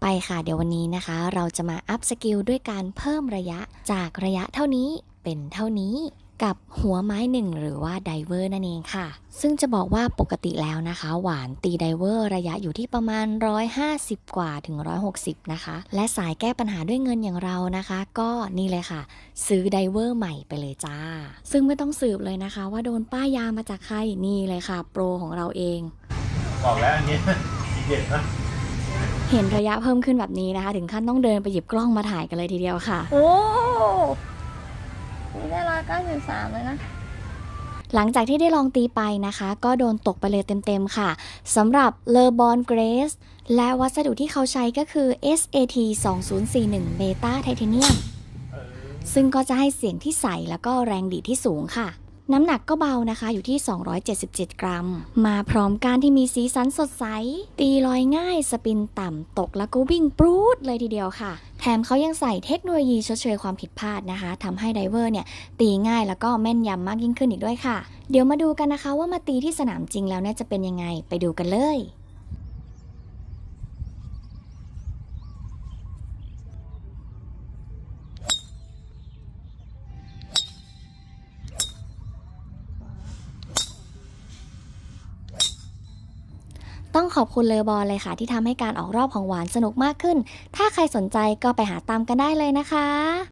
ไปค่ะ เดี๋ยววันนี้นะคะ เราจะมาอัพสกิลด้วยการเพิ่มระยะจากระยะเท่านี้เป็นเท่านี้กับหัวไม้หนึ่งหรือว่าไดเวอร์นั่นเองค่ะ ซึ่งจะบอกว่าปกติแล้วนะคะ หวานตีไดเวอร์ระยะอยู่ที่ประมาณ 150 กว่าถึง 160 นะคะ และสายแก้ปัญหาด้วยเงินอย่างเรานะคะ ก็นี่เลยค่ะ ซื้อไดเวอร์ใหม่ไปเลยจ้า ซึ่งไม่ต้องสืบเลยนะคะ ว่าโดนป้ายยามาจากใครนี่เลยค่ะ โปรของเราเอง บอกแล้วอันนี้ทีเด็ดนะ เห็นระยะเพิ่มขึ้นแบบนี้นะคะ ถึงขั้นต้องเดินไปหยิบกล้องมาถ่ายกันเลยทีเดียวค่ะ โอ้นี่ได้ร้อยเก้าสิบสามเลยนะหลังจากที่ได้ลองตีไปนะคะ ก็โดนตกไปเลยเต็มๆค่ะสำหรับเลอบอนเกรสและวัสดุที่เขาใช้ก็คือ SAT 2041เบต้าไทเทเนียมเออซึ่งก็จะให้เสียงที่ใสแล้วก็แรงดีดที่สูงค่ะ น้ำหนักก็เบานะคะอยู่ที่ 277 กรัม มาพร้อมการที่มีสีสันสดใส ตีลอยง่าย สปินต่ำตกแล้วก็วิ่งปรูดเลยทีเดียวค่ะ แถมเขายังใส่เทคโนโลยีชดเชยความผิดพลาดนะคะทำให้ไดเวอร์เนี่ย ตีง่ายแล้วก็แม่นยำมากยิ่งขึ้นอีกด้วยค่ะ เดี๋ยวมาดูกันนะคะว่ามาตีที่สนามจริงแล้วเนี่ยจะเป็นยังไงไปดูกันเลย ต้องขอบคุณเลอบอลเลยค่ะ ที่ทำให้การออกรอบของหวานสนุกมากขึ้น ถ้าใครสนใจก็ไปหาตามกันได้เลยนะคะ